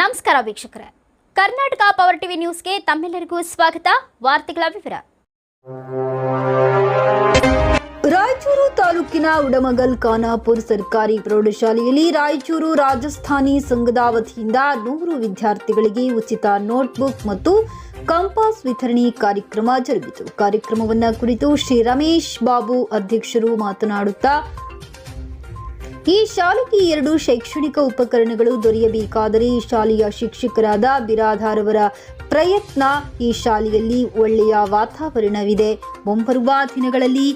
ನಮಸ್ಕಾರ ವೀಕ್ಷಕರೇ. Karnataka power TV ನ್ಯೂಸ್ಗೆ ತಮ್ಮೆಲ್ಲರಿಗೂ ಸ್ವಾಗತ. ವಾರ್ತೆಗಳ ವಿವರ. ರಾಯಚೂರು ತಾಲೂಕಿನ ಉಡಮಗಲ್ ಖಾನಾಪುರ್ ಸರ್ಕಾರಿ ಪ್ರೌಢಶಾಲೆಯಲ್ಲಿ ರಾಯಚೂರು ರಾಜಸ್ಥಾನಿ ಸಂಘದ ವತಿಯಿಂದ ನೂರು ವಿದ್ಯಾರ್ಥಿಗಳಿಗೆ ಉಚಿತ ನೋಟ್ಬುಕ್ ಮತ್ತು ಕಂಪಾಸ್ ವಿತರಣೆ ಕಾರ್ಯಕ್ರಮ ಜರುಗಿತು. ಕಾರ್ಯಕ್ರಮವನ್ನು ಕುರಿತು ಶ್ರೀ ರಮೇಶ್ ಬಾಬು ಅಧ್ಯಕ್ಷರು ಮಾತನಾಡುತ್ತಾ ಈ ಶಾಲೆಗೆ ಎರಡು ಶೈಕ್ಷಣಿಕ ಉಪಕರಣಗಳು ದೊರೆಯಬೇಕಾದರೆ ಈ ಶಾಲೆಯ ಶಿಕ್ಷಕರಾದ ಬಿರಾದಾರ್ ಅವರ ಪ್ರಯತ್ನ ಈ ಶಾಲೆಯಲ್ಲಿ ಒಳ್ಳೆಯ ವಾತಾವರಣವಿದೆ. ಮುಂಬರುವ ದಿನಗಳಲ್ಲಿ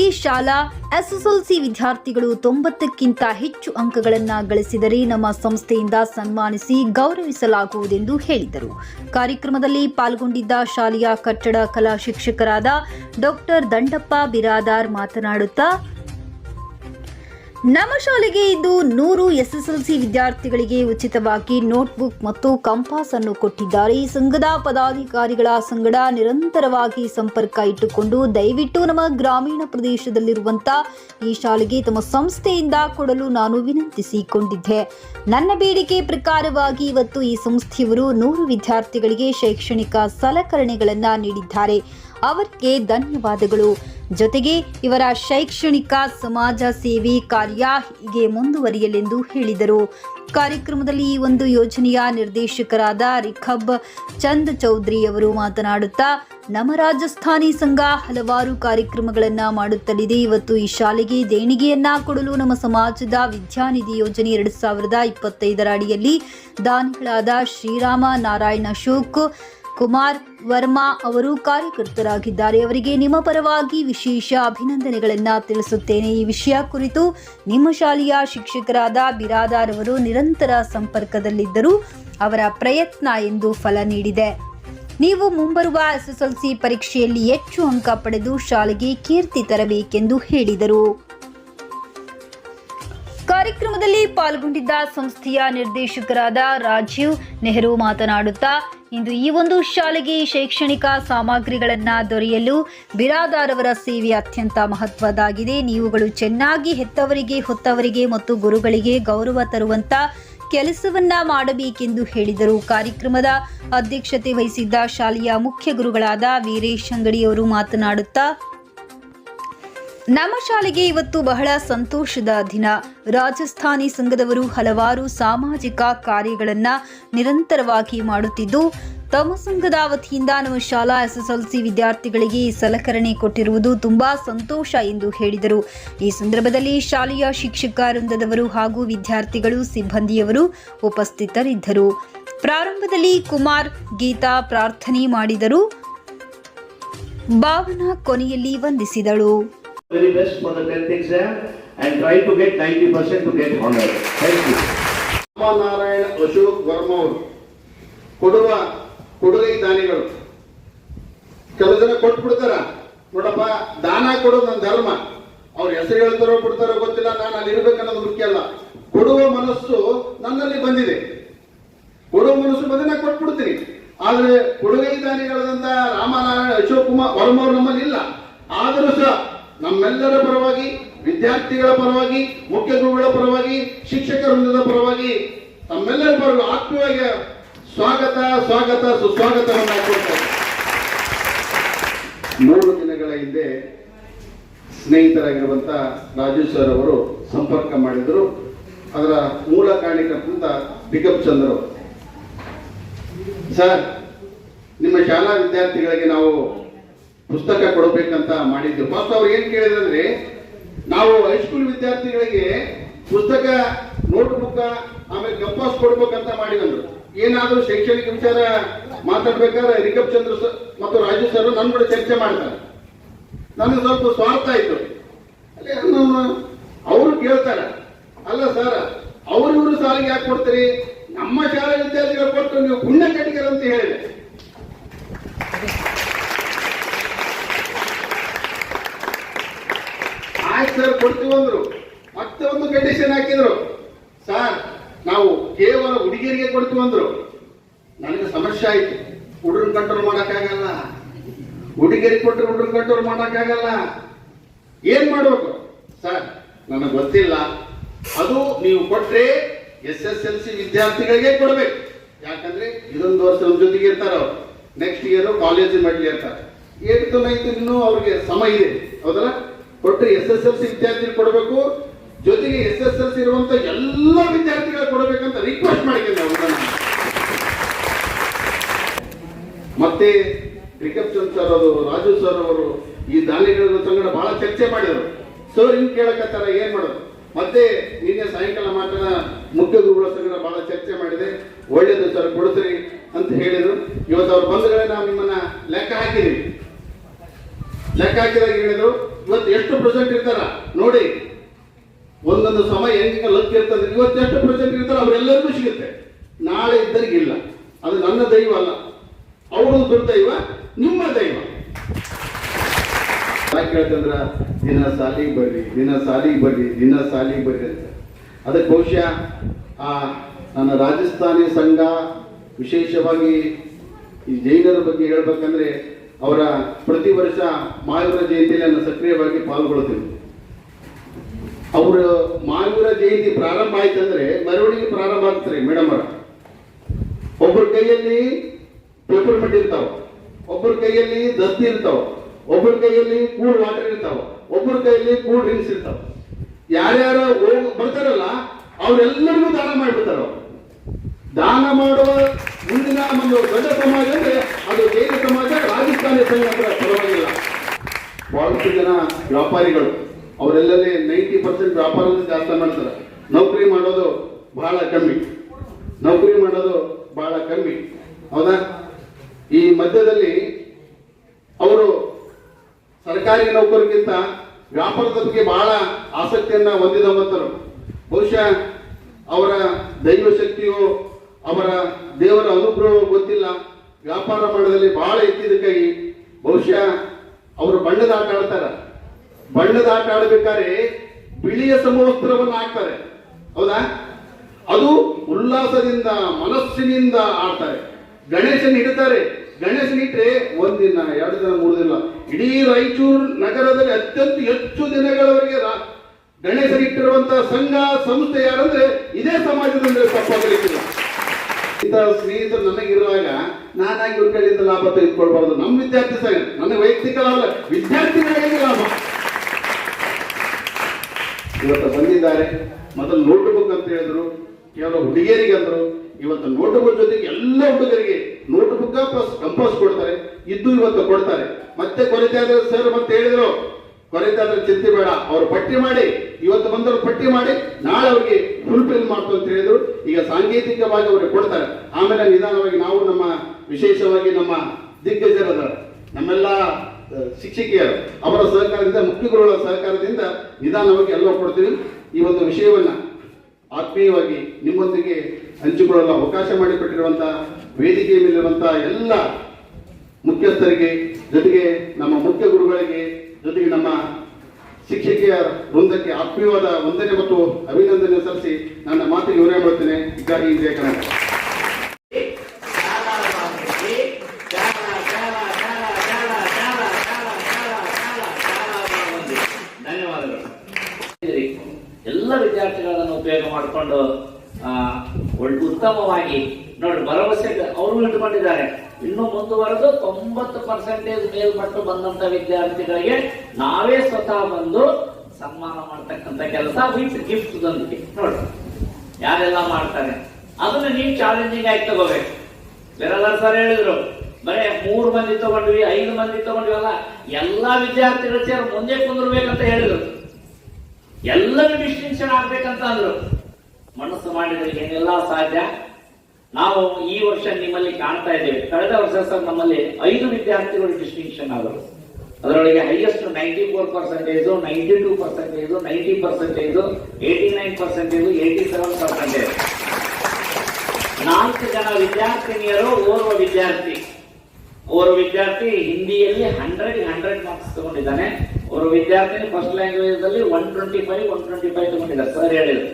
ಈ ಶಾಲಾ ಎಸ್ಎಸ್ಎಲ್ಸಿ ವಿದ್ಯಾರ್ಥಿಗಳು ತೊಂಬತ್ತಕ್ಕಿಂತ ಹೆಚ್ಚು ಅಂಕಗಳನ್ನು ಗಳಿಸಿದರೆ ನಮ್ಮ ಸಂಸ್ಥೆಯಿಂದ ಸನ್ಮಾನಿಸಿ ಗೌರವಿಸಲಾಗುವುದೆಂದು ಹೇಳಿದರು. ಕಾರ್ಯಕ್ರಮದಲ್ಲಿ ಪಾಲ್ಗೊಂಡಿದ್ದ ಶಾಲೆಯ ಕಟ್ಟಡ ಕಲಾ ಶಿಕ್ಷಕರಾದ ಡಾಕ್ಟರ್ ದಂಡಪ್ಪ ಬಿರಾದಾರ್ ಮಾತನಾಡುತ್ತಾ ನಮ್ಮ ಶಾಲೆಗೆ ಇಂದು ನೂರು ಎಸ್ಎಸ್ಎಲ್ಸಿ ವಿದ್ಯಾರ್ಥಿಗಳಿಗೆ ಉಚಿತವಾಗಿ ನೋಟ್ಬುಕ್ ಮತ್ತು ಕಂಪಾಸ್ ಅನ್ನು ಕೊಟ್ಟಿದ್ದಾರೆ. ಈ ಸಂಘದ ಪದಾಧಿಕಾರಿಗಳ ಸಂಗಡ ನಿರಂತರವಾಗಿ ಸಂಪರ್ಕ ಇಟ್ಟುಕೊಂಡು ದಯವಿಟ್ಟು ನಮ್ಮ ಗ್ರಾಮೀಣ ಪ್ರದೇಶದಲ್ಲಿರುವಂತ ಈ ಶಾಲೆಗೆ ತಮ್ಮ ಸಂಸ್ಥೆಯಿಂದ ಕೊಡಲು ನಾನು ವಿನಂತಿಸಿಕೊಂಡಿದ್ದೆ. ನನ್ನ ಬೇಡಿಕೆ ಪ್ರಕಾರವಾಗಿ ಇವತ್ತು ಈ ಸಂಸ್ಥೆಯವರು ನೂರು ವಿದ್ಯಾರ್ಥಿಗಳಿಗೆ ಶೈಕ್ಷಣಿಕ ಸಲಕರಣೆಗಳನ್ನು ನೀಡಿದ್ದಾರೆ. ಅವರಿಗೆ ಧನ್ಯವಾದಗಳು. ಜೊತೆಗೆ ಇವರ ಶೈಕ್ಷಣಿಕ ಸಮಾಜ ಸೇವೆ ಕಾರ್ಯ ಹೀಗೆ ಮುಂದುವರಿಯಲೆಂದು ಹೇಳಿದರು. ಕಾರ್ಯಕ್ರಮದಲ್ಲಿ ಈ ಒಂದು ಯೋಜನೆಯ ನಿರ್ದೇಶಕರಾದ ರಿಖಬ್ ಚಂದ್ ಚೌಧರಿ ಅವರು ಮಾತನಾಡುತ್ತಾ, ನಮ್ಮ ರಾಜಸ್ಥಾನಿ ಸಂಘ ಹಲವಾರು ಕಾರ್ಯಕ್ರಮಗಳನ್ನ ಮಾಡುತ್ತಲಿದೆ. ಇವತ್ತು ಈ ಶಾಲೆಗೆ ದೇಣಿಗೆಯನ್ನ ಕೊಡಲು ನಮ್ಮ ಸಮಾಜದ ವಿದ್ಯಾನಿಧಿ ಯೋಜನೆ ಎರಡು ಸಾವಿರದ ಇಪ್ಪತ್ತೈದರ ಅಡಿಯಲ್ಲಿ ದಾನಿಗಳಾದ ಶ್ರೀರಾಮ ನಾರಾಯಣ ಅಶೋಕ್ ಕುಮಾರ್ ವರ್ಮಾ ಅವರು ಕಾರ್ಯಕರ್ತರಾಗಿದ್ದಾರೆ. ಅವರಿಗೆ ನಿಮ್ಮ ಪರವಾಗಿ ವಿಶೇಷ ಅಭಿನಂದನೆಗಳನ್ನ ತಿಳಿಸುತ್ತೇನೆ. ಈ ವಿಷಯ ಕುರಿತು ನಿಮ್ಮ ಶಾಲೆಯ ಶಿಕ್ಷಕರಾದ ಬಿರಾದಾರ್ ಅವರು ನಿರಂತರ ಸಂಪರ್ಕದಲ್ಲಿದ್ದರು ಅವರ ಪ್ರಯತ್ನ ಎಂದು ಫಲ ನೀಡಿದೆ. ನೀವು ಮುಂಬರುವ ಎಸ್ಎಸ್ಎಲ್ಸಿ ಪರೀಕ್ಷೆಯಲ್ಲಿ ಹೆಚ್ಚು ಅಂಕ ಪಡೆದು ಶಾಲೆಗೆ ಕೀರ್ತಿ ತರಬೇಕೆಂದು ಹೇಳಿದರು. ಕಾರ್ಯಕ್ರಮದಲ್ಲಿ ಪಾಲ್ಗೊಂಡಿದ್ದ ಸಂಸ್ಥೆಯ ನಿರ್ದೇಶಕರಾದ ರಾಜೀವ್ ನೆಹರು ಮಾತನಾಡುತ್ತಾ, ಇಂದು ಈ ಒಂದು ಶಾಲೆಗೆ ಶೈಕ್ಷಣಿಕ ಸಾಮಗ್ರಿಗಳನ್ನ ದೊರೆಯಲು ಬಿರಾದಾರವರ ಸೇವೆ ಅತ್ಯಂತ ಮಹತ್ವದಾಗಿದೆ. ನೀವುಗಳು ಚೆನ್ನಾಗಿ ಹೆತ್ತವರಿಗೆ, ಹೊತ್ತವರಿಗೆ ಮತ್ತು ಗುರುಗಳಿಗೆ ಗೌರವ ತರುವಂತ ಕೆಲಸವನ್ನ ಮಾಡಬೇಕೆಂದು ಹೇಳಿದರು. ಕಾರ್ಯಕ್ರಮದ ಅಧ್ಯಕ್ಷತೆ ವಹಿಸಿದ್ದ ಶಾಲೆಯ ಮುಖ್ಯ ಗುರುಗಳಾದ ವೀರೇಶ್ ಅಂಗಡಿಯವರು ಮಾತನಾಡುತ್ತಾ ನಮ್ಮ ಶಾಲೆಗೆ ಇವತ್ತು ಬಹಳ ಸಂತೋಷದ ದಿನ. ರಾಜಸ್ಥಾನಿ ಸಂಘದವರು ಹಲವಾರು ಸಾಮಾಜಿಕ ಕಾರ್ಯಗಳನ್ನ ನಿರಂತರವಾಗಿ ಮಾಡುತ್ತಿದ್ದು, ತಮ್ಮ ಸಂಘದ ವತಿಯಿಂದ ನಮ್ಮ ಶಾಲಾ ಎಸ್ಎಸ್ಎಲ್ಸಿ ವಿದ್ಯಾರ್ಥಿಗಳಿಗೆ ಸಲಕರಣೆ ಕೊಟ್ಟಿರುವುದು ತುಂಬಾ ಸಂತೋಷ ಎಂದು ಹೇಳಿದರು. ಈ ಸಂದರ್ಭದಲ್ಲಿ ಶಾಲೆಯ ಶಿಕ್ಷಕ ವೃಂದದವರು ಹಾಗೂ ವಿದ್ಯಾರ್ಥಿಗಳು, ಸಿಬ್ಬಂದಿಯವರು ಉಪಸ್ಥಿತರಿದ್ದರು. ಪ್ರಾರಂಭದಲ್ಲಿ ಕುಮಾರ್ ಗೀತಾ ಪ್ರಾರ್ಥನೆ ಮಾಡಿದರು. ಭಾವನಾ ಕೊನೆಯಲ್ಲಿ ವಂದಿಸಿದಳು. Very best for the 10th exam and try to get 90% to get honor. Thank you. Ramanarayana Ashok Varma ಅವರು ಕೊಡುವ ಕೊಡುಗೈ ದಾನಿಗಳು. ಕೆಲವು ಜನ ಕೊಟ್ಬಿಡ್ತಾರ. ನೋಡಪ್ಪ, ದಾನ ಕೊಡೋದು ನನ್ನ ಧರ್ಮ. ಅವ್ರ ಹೆಸರು ಹೇಳ್ತಾರೋ ಕೊಡ್ತಾರೋ ಗೊತ್ತಿಲ್ಲ, ನಾನು ಅಲ್ಲಿ ಇರ್ಬೇಕನ್ನೋದು ಮುಖ್ಯ ಅಲ್ಲ. ಕೊಡುವ ಮನಸ್ಸು ನನ್ನಲ್ಲಿ ಬಂದಿದೆ. ಕೊಡುವ ಮನಸ್ಸು ಬಂದ್ರೆ ನಾನು ಕೊಟ್ಬಿಡ್ತೀನಿ. ಆದ್ರೆ ಕೊಡುಗೈ ದಾನಿಗಳಾದಂತ ರಾಮನಾರಾಯಣ ಅಶೋಕ್ ಕುಮಾರ್ ವರ್ಮ ಅವರು ನಮ್ಮಲ್ಲಿ ಇಲ್ಲ. ಆದರೂ ಸಹ ನಮ್ಮೆಲ್ಲರ ಪರವಾಗಿ, ವಿದ್ಯಾರ್ಥಿಗಳ ಪರವಾಗಿ ಮುಖ್ಯ ಗುರುಗಳ ಪರವಾಗಿ ಶಿಕ್ಷಕ ವೃಂದದ ಪರವಾಗಿ ತಮ್ಮೆಲ್ಲರ ಪರವಾಗಿ ಆತ್ಮೀಯವಾಗಿ ಸ್ವಾಗತ ಸ್ವಾಗತ, ಸುಸ್ವಾಗತವನ್ನು ಹಾಕೊಳ್ತಾರೆ ಮೂರು ದಿನಗಳ ಹಿಂದೆ ಸ್ನೇಹಿತರಾಗಿರುವಂತ ರಾಜು ಸರ್ ಅವರು ಸಂಪರ್ಕ ಮಾಡಿದರು ಅದರ ಮೂಲ ಕಾರಣಕರ್ತಂತ ಪಿಕಪ್ ಚಂದ್ರ. ಸರ್, ನಿಮ್ಮ ಶಾಲಾ ವಿದ್ಯಾರ್ಥಿಗಳಿಗೆ ನಾವು ಪುಸ್ತಕ ಕೊಡಬೇಕಂತ ಮಾಡಿದ್ರು. ಫಸ್ಟ್ ಅವ್ರು ಏನ್ ಕೇಳಿದ್ರೆ ನಾವು ಹೈಸ್ಕೂಲ್ ವಿದ್ಯಾರ್ಥಿಗಳಿಗೆ ಪುಸ್ತಕ ನೋಟ್ ಬುಕ್ ಆಮೇಲೆ ಕಂಪಾಸ್ ಕೊಡ್ಬೇಕಂತ ಮಾಡಿದ್ರು ಏನಾದ್ರೂ ಶೈಕ್ಷಣಿಕ ವಿಚಾರ ಮಾತಾಡ್ಬೇಕಾದ್ರೆ ರಿಕಪ್ ಚಂದ್ರ ಸರ್ ಮತ್ತು ರಾಜು ಸರ್ ನನ್ನ ಕೂಡ ಚರ್ಚೆ ಮಾಡ್ತಾರೆ. ನನಗೆ ಸ್ವಲ್ಪ ಸ್ವಾರ್ಥ ಆಯ್ತು. ಅಲ್ಲಿ ಅವರು ಕೇಳ್ತಾರೆ. ಅಲ್ಲ ಸರ್ ಅವ್ರು ಇವರು ಸಾಲಿಗೆ ಯಾಕೆ ಕೊಡ್ತೀರಿ? ನಮ್ಮ ಶಾಲೆ ವಿದ್ಯಾರ್ಥಿಗಳು ಕೊಟ್ಟು ನೀವು ಪುಣ್ಯ ಅಂತ ಹೇಳಿದೆ ಆಯ್ತು ಸರ್ ಕೊಡ್ತೀವಿ ಅಂದ್ರು. ಮತ್ತೆ ಒಂದು ಕಂಡೀಷನ್ ಹಾಕಿದ್ರು. ಸರ್, ನಾವು ಕೇವಲ ಹುಡುಗಿಯರಿಗೆ ಕೊಡ್ತೀವಿ ಅಂದ್ರು. ನನಗೆ ಸಮಸ್ಯೆ ಆಯ್ತು. ಹುಡುಗರು ಕಂಟ್ರೋಲ್ ಮಾಡಕ್ಕಾಗಲ್ಲ. ಹುಡುಗಿಯರಿಗೆ ಕೊಟ್ಟರೆ ಹುಡುಗರು ಕಂಟ್ರೋಲ್ ಮಾಡೋಕ್ಕಾಗಲ್ಲ. ಏನ್ ಮಾಡಬೇಕು? ಸರ್, ನನಗೆ ಗೊತ್ತಿಲ್ಲ. ಅದು ನೀವು ಕೊಟ್ರೆ ಎಸ್ ಎಸ್ ಎಲ್ ಸಿ ವಿದ್ಯಾರ್ಥಿಗಳಿಗೆ ಕೊಡಬೇಕು. ಯಾಕಂದ್ರೆ ಇದೊಂದು ವರ್ಷ ನಮ್ಮ ಜೊತೆಗೆ ಇರ್ತಾರೆ ನೆಕ್ಸ್ಟ್ ಇಯರ್ ಕಾಲೇಜ್ ಮಾಡ್ಲಿ ಇರ್ತಾರೆ ಏಟ್ ನೈನ್ತ್ ಇನ್ನೂ ಅವ್ರಿಗೆ ಸಮಯ ಇದೆ. ಹೌದಲ್ಲ? ಒಟ್ಟು ಎಸ್ ಎಸ್ ಎಲ್ ಸಿ ವಿದ್ಯಾರ್ಥಿಗಳು ಕೊಡಬೇಕು. ಜೊತೆಗೆ ಎಸ್ ಎಸ್ ಎಲ್ ಸಿ ಇರುವಂತ ಎಲ್ಲ ವಿದ್ಯಾರ್ಥಿಗಳು ಕೊಡಬೇಕಂತ ರಿಕ್ವೆಸ್ಟ್ ಮಾಡಿದ್ದೇನೆ ನಾವು ನಾನು. ಮತ್ತೆ ರಿಕಪ್ ಚಂದ್ ಸರ್ ಅವರು, ರಾಜು ಸರ್ ಅವರು ಈ ದಾಳಿಗಳ ಸಂಗಡ ಬಹಳ ಚರ್ಚೆ ಮಾಡಿದರು. ಸರ್ ಹಿಂಗ್ ಕೇಳಕತ್ತಾರ, ಏನ್ ಮಾಡೋದು? ಮತ್ತೆ ನಿನ್ನೆ ಸಾಯಂಕಾಲ ಮಾತ್ರ ಮುಖ್ಯ ಗುರುಗಳ ಸಂಗಡ ಬಹಳ ಚರ್ಚೆ ಮಾಡಿದೆ. ಒಳ್ಳೇದು ಸರ್ ಕೊಡಿಸ್ರಿ ಅಂತ ಹೇಳಿದ್ರು. ಇವತ್ತು ಅವ್ರು ಬಂಧುಗಳೇ ನಾವು ನಿಮ್ಮನ್ನ ಲೆಕ್ಕ ಹಾಕಿದೀವಿ. ಲೆಕ್ಕ ಹಾಕಿದಾಗ ಹೇಳಿದ್ರು ಇವತ್ತು ಎಷ್ಟು ಪ್ರೆಸೆಂಟ್ ಇರ್ತಾರ? ನೋಡಿ, ಒಂದೊಂದು ಸಮಯ ಹೆಂಗ ಲಕ್ ಇರ್ತದೆ. ಇವತ್ತು ಎಷ್ಟು ಪ್ರೆಸೆಂಟ್ ಇರ್ತಾರ, ಅವರೆಲ್ಲರಿಗೂ ಸಿಗುತ್ತೆ. ನಾಳೆ ಇದ್ದರಿಗೆ ಇಲ್ಲ. ಅದು ನನ್ನ ದೈವ ಅಲ್ಲ. ಅವರು ದುರ್ದೈವ ನಿಮ್ಮ ದೈವ. ಕೇಳ್ತಂದ್ರ ದಿನ ಸಾಲಿಗೆ ಬರ್ರಿ ದಿನ ಸಾಲಿಗೆ ಬರ್ರಿ ದಿನ ಸಾಲಿಗೆ ಬರ್ರಿ ಅಂತ. ಅದಕ್ಕೆ ಬಹುಶಃ, ಆ, ನನ್ನ ರಾಜಸ್ಥಾನಿ ಸಂಘ ವಿಶೇಷವಾಗಿ ಈ ಜೈನರ ಬಗ್ಗೆ ಹೇಳ್ಬೇಕಂದ್ರೆ ಅವರ ಪ್ರತಿ ವರ್ಷ ಮಾಯೂರ ಜಯಂತಿಯಲ್ಲಿ ನಾನು ಸಕ್ರಿಯವಾಗಿ ಪಾಲ್ಗೊಳ್ಳುತ್ತೇನೆ ಅವರ ಮಹಾವೀರ ಜಯಂತಿ ಪ್ರಾರಂಭ ಆಯ್ತಂದ್ರೆ ಮೆರವಣಿಗೆ ಪ್ರಾರಂಭ ಆಗ್ತಾರೆ ಮೇಡಮ್ ಅವರ. ಒಬ್ಬರ ಕೈಯಲ್ಲಿ ಪೇಪರ್ ಮೆಟ್ ಇರ್ತಾವ ಒಬ್ಬರ ಕೈಯಲ್ಲಿ ದಸ್ತಿ ಇರ್ತಾವ ಒಬ್ಬರ ಕೈಯಲ್ಲಿ ಕೂಲ್ ವಾಟರ್ ಇರ್ತಾವ ಒಬ್ಬರ ಕೈಯಲ್ಲಿ ಕೂಲ್ ಡ್ರಿಂಕ್ಸ್ ಇರ್ತಾವ. ಯಾರ್ಯಾರು ಹೋಗ್ ಬರ್ತಾರಲ್ಲ, ಅವರೆಲ್ಲರಿಗೂ ದಾನ ಮಾಡಿಬಿಡ್ತಾರ. ದಾನ ಮಾಡುವ ಮುಂದಿನ ಒಂದು ದೊಡ್ಡ ಸಮಾಜ ಅಂದ್ರೆ ಅದು ಜೈನ ಸಮಾಜ, ರಾಜಸ್ಥಾನಿ ಸಂಘ ಪರವಾಗಿಲ್ಲ ಬಹಳಷ್ಟು ಜನ ವ್ಯಾಪಾರಿಗಳು ಅವರೆಲ್ಲಲ್ಲಿ ನೈಂಟಿ ಪರ್ಸೆಂಟ್ ವ್ಯಾಪಾರದಲ್ಲಿ ಜಾಸ್ತಿ ಮಾಡ್ತಾರೆ. ನೌಕರಿ ಮಾಡೋದು ಬಹಳ ಕಮ್ಮಿ. ನೌಕರಿ ಮಾಡೋದು ಬಹಳ ಕಮ್ಮಿ. ಹೌದಾ? ಈ ಮಧ್ಯದಲ್ಲಿ ಅವರು ಸರ್ಕಾರಿ ನೌಕರಿಗಿಂತ ವ್ಯಾಪಾರದ ಬಗ್ಗೆ ಬಹಳ ಆಸಕ್ತಿಯನ್ನ ಹೊಂದಿದವಂತರು. ಬಹುಶಃ ಅವರ ದೈವ ಶಕ್ತಿಯು ಅವರ ದೇವರ ಅನುಗ್ರಹ ಗೊತ್ತಿಲ್ಲ. ವ್ಯಾಪಾರ ಮಾಡದಲ್ಲಿ ಬಹಳ ಎತ್ತಿದ್ದಕ್ಕಾಗಿ ಬಹುಶಃ ಅವರು ಬಣ್ಣದ ಆಟ ಆಡ್ತಾರ. ಬಣ್ಣದ ಆಟ ಆಡಬೇಕಾದ್ರೆ ಬಿಳಿಯ ಸಮವಸ್ತ್ರವನ್ನು ಹಾಕ್ತಾರೆ. ಹೌದಾ? ಅದು ಉಲ್ಲಾಸದಿಂದ, ಮನಸ್ಸಿನಿಂದ ಆಡ್ತಾರೆ. ಗಣೇಶನ್ ಇಡ್ತಾರೆ ಗಣೇಶನ್ ಇಟ್ಟರೆ ಒಂದಿನ, ಎರಡು ದಿನ, ಮೂರು ದಿನ. ಇಡೀ ರಾಯಚೂರು ನಗರದಲ್ಲಿ ಅತ್ಯಂತ ಹೆಚ್ಚು ದಿನಗಳವರೆಗೆ ರಾ- ಗಣೇಶನ್ ಇಟ್ಟಿರುವಂತಹ ಸಂಘ, ಸಂಸ್ಥೆ ಯಾರಂದ್ರೆ ಇದೇ ಸಮಾಜದಂದ್ರೆ ತಪ್ಪಾಗಲಿಕ್ಕಿಲ್ಲ. ಇಂಥ ಸ್ನೇಹಿತರು ನನಗಿರುವಾಗ ನಾನಾಗಿ ಇವ್ರ ಕಡೆಯಿಂದ ಲಾಭ ತೆಗೆದುಕೊಳ್ಬಾರ್ದು. ನಮ್ಮ ವಿದ್ಯಾರ್ಥಿ ಸಂಘ ನನ್ನ ವೈಯಕ್ತಿಕ ಲಾಭ ವಿದ್ಯಾರ್ಥಿಗಳಿಗೆ ಲಾಭ. ಇವತ್ತು ಬಂದಿದ್ದಾರೆ. ಮೊದಲು ನೋಟ್ ಬುಕ್ ಅಂತ ಹೇಳಿದ್ರು, ಕೇವಲ ಹುಡುಗಿಯರಿಗೆ ಅಂದ್ರು. ಇವತ್ತು ನೋಟ್ ಬುಕ್ ಜೊತೆಗೆ ಎಲ್ಲ ಹುಡುಗರಿಗೆ ನೋಟ್ ಬುಕ್ ಪ್ಲಸ್ ಕಂಪೋಸ್ ಕೊಡ್ತಾರೆ. ಇದ್ದು ಇವತ್ತು ಕೊಡ್ತಾರೆ. ಮತ್ತೆ ಕೊರತೆ ಆದ್ರೆ ಸರ್ ಮತ್ತೆ ಹೇಳಿದ್ರು, ಕೊರತೆ ಆದ್ರೆ ಚಿಂತೆ ಬೇಡ. ಅವ್ರು ಪಟ್ಟಿ ಮಾಡಿ ಇವತ್ತು ಬಂದವರು ಪಟ್ಟಿ ಮಾಡಿ ನಾಳೆ ಅವ್ರಿಗೆ ಫುಲ್ಫಿಲ್ ಮಾಡ್ತು ಅಂತ ಹೇಳಿದ್ರು. ಈಗ ಸಾಂಕೇತಿಕವಾಗಿ ಅವ್ರಿಗೆ ಕೊಡ್ತಾರೆ. ಆಮೇಲೆ ನಿಧಾನವಾಗಿ ನಾವು ನಮ್ಮ ವಿಶೇಷವಾಗಿ ನಮ್ಮ ದಿಗ್ಗಜರದ ನಮ್ಮೆಲ್ಲ ಶಿಕ್ಷಕಿಯರು. ಅವರ ಸಹಕಾರದಿಂದ ಮುಖ್ಯ ಗುರುಗಳ ಸಹಕಾರದಿಂದ ನಿಧಾನವಾಗಿ ಎಲ್ಲ ಕೊಡ್ತೀವಿ. ಈ ಒಂದು ವಿಷಯವನ್ನ ಆತ್ಮೀಯವಾಗಿ ನಿಮ್ಮೊಂದಿಗೆ ಹಂಚಿಕೊಳ್ಳಲು ಅವಕಾಶ ಮಾಡಿಕೊಟ್ಟಿರುವಂತಹ ವೇದಿಕೆಯ ಮೇಲಿರುವಂತಹ ಎಲ್ಲ ಮುಖ್ಯಸ್ಥರಿಗೆ, ಜೊತೆಗೆ ನಮ್ಮ ಮುಖ್ಯ ಗುರುಗಳಿಗೆ, ಜೊತೆಗೆ ನಮ್ಮ ಶಿಕ್ಷಕಿಯ ವೃಂದಕ್ಕೆ ಆತ್ಮೀಯವಾದ ವಂದನೆ ಮತ್ತು ಅಭಿನಂದನೆ ಸಲ್ಲಿಸಿ ನನ್ನ ಮಾತಿಗೆ ವಿವರಣೆ ಮಾಡುತ್ತೇನೆ. ಗಾಡಿ ಇಂದಿಯ ಕನ್ನಡ ಎಲ್ಲ ವಿದ್ಯಾರ್ಥಿಗಳನ್ನು ಉಪಯೋಗ ಮಾಡಿಕೊಂಡು ಉತ್ತಮವಾಗಿ ನೋಡಿ ಭರವಸೆ ಅವರು ಇಟ್ಕೊಂಡಿದ್ದಾರೆ ಇನ್ನು ಮುಂದುವರೆದು ತೊಂಬತ್ತು ಪರ್ಸೆಂಟೇಜ್ ಮೇಲ್ಪಟ್ಟು ಬಂದಂತ ವಿದ್ಯಾರ್ಥಿಗಳಿಗೆ ನಾವೇ ಸ್ವತಃ ಬಂದು ಸನ್ಮಾನ ಮಾಡ್ತಕ್ಕಂಥ ಕೆಲಸ ವಿತ್ ಗಿಫ್ಟ್ ದೊಂದಿಗೆ. ನೋಡಿ, ಯಾರೆಲ್ಲ ಮಾಡ್ತಾರೆ? ಅದನ್ನ ನೀವು ಚಾಲೆಂಜಿಂಗ್ ಆಗಿ ತಗೋಬೇಕು. ಬೇರೆಲ್ಲ ಸರ್ ಹೇಳಿದ್ರು, ಬರೇ ಮೂರು ಮಂದಿ ತಗೊಂಡ್ವಿ, ಐದು ಮಂದಿ ತಗೊಂಡ್ವಿ ಅಲ್ಲ, ಎಲ್ಲಾ ವಿದ್ಯಾರ್ಥಿಗಳ ಸೇರಿ ಮುಂದೆ ಕುಂದಿರ್ಬೇಕಂತ ಹೇಳಿದ್ರು. ಎಲ್ಲರೂ ಡಿಸ್ಟಿಂಕ್ಷನ್ ಆಗ್ಬೇಕಂತ ಅಂದ್ರು. ಮನಸ್ಸು ಮಾಡಿದ್ರೆ ಏನೆಲ್ಲ ಸಾಧ್ಯ? ನಾವು ಈ ವರ್ಷ ನಿಮ್ಮಲ್ಲಿ ಕಾಣ್ತಾ ಇದ್ದೇವೆ. ಕಳೆದ ವರ್ಷ ಸರ್ ನಮ್ಮಲ್ಲಿ ಐದು ವಿದ್ಯಾರ್ಥಿಗಳು ಡಿಸ್ಟಿಂಕ್ಷನ್ ಆದರು ಅದರೊಳಗೆ highest ninety four percentage ninety two percentage ninety percentage eighty nine percentage eighty seven percentage ನಾಲ್ಕು ಜನ ವಿದ್ಯಾರ್ಥಿನಿಯರು ಓರ್ವ ವಿದ್ಯಾರ್ಥಿ. ಓರ್ವ ವಿದ್ಯಾರ್ಥಿ ಹಿಂದಿಯಲ್ಲಿ ಹಂಡ್ರೆಡ್ ಹಂಡ್ರೆಡ್ ಮಾರ್ಕ್ಸ್ ತಗೊಂಡಿದ್ದಾನೆ. ಓರ್ವ ವಿದ್ಯಾರ್ಥಿನಿ ಫಸ್ಟ್ ಲ್ಯಾಂಗ್ವೇಜ್ ಅಲ್ಲಿ one twenty five one twenty five ತಗೊಂಡಿದ್ದಾರೆ ಸರ್ ಹೇಳಿದ್ರು.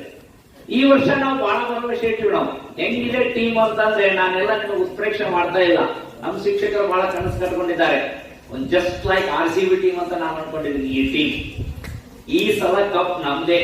ಈ ವರ್ಷ ನಾವು ಬಹಳ ಭರವಸೆ ಇಟ್ಟಿವಿ ನಾವು. ಹೆಂಗಿದೆ ಟೀಮ್ ಅಂತಂದ್ರೆ ನಾನೆಲ್ಲ ನಿಮಗೆ ಉತ್ಪ್ರೇಕ್ಷೆ ಮಾಡ್ತಾ ಇಲ್ಲ. ನಮ್ಮ ಶಿಕ್ಷಕರು ಬಹಳ ಕನಸು ಕಟ್ಕೊಂಡಿದ್ದಾರೆ. ಒಂದು just like R C B team ಅಂತ ನಾನು ಅನ್ಕೊಂಡಿದ್ದೀನಿ ಈ ಟೀಮ್ ಈ ಸಲ ಕಪ್ ನಮ್ದೇ.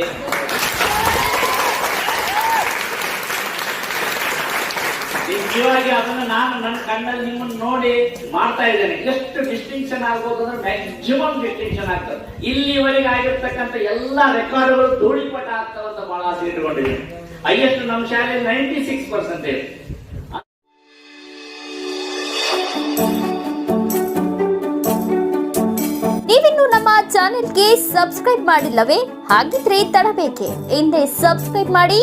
ನಿಜವಾಗಿ ಅದನ್ನ ನಾನು ನನ್ನ ಕಣ್ಣಲ್ಲಿ ನಿಮ್ಮನ್ನ ನೋಡಿ ಮಾಡ್ತಾ ಇದ್ದೇನೆ. ಎಷ್ಟು ಡಿಸ್ಟಿಂಕ್ಷನ್ ಆಗ್ಬೋದು ಅಂದ್ರೆ ಮ್ಯಾಕ್ಸಿಮಮ್ ಡಿಸ್ಟಿಂಕ್ಷನ್ ಆಗ್ತದೆ. ಇಲ್ಲಿವರೆಗೆ ಆಗಿರ್ತಕ್ಕಂಥ ಎಲ್ಲ ರೆಕಾರ್ಡ್ಗಳು ಧೂಳಿಪಟ ಆಗ್ತಾವಂತ ಬಹಳ ಆಸೆ ಇಟ್ಕೊಂಡಿದ್ದೀನಿ. ಹೈಯೆಸ್ಟ್ ನಮ್ಮ ಶಾಲೆಯಲ್ಲಿ ನೈಂಟಿ ಸಿಕ್ಸ್ ಇದೆ. ನೀವಿನ್ನು ನಮ್ಮ ಚಾನೆಲ್ಗೆ ಸಬ್ಸ್ಕ್ರೈಬ್ ಮಾಡಿಲ್ಲವೇ? ಹಾಗಿದ್ರೆ ತಡಬೇಕೆ. ಹಿಂದೆ ಸಬ್ಸ್ಕ್ರೈಬ್ ಮಾಡಿ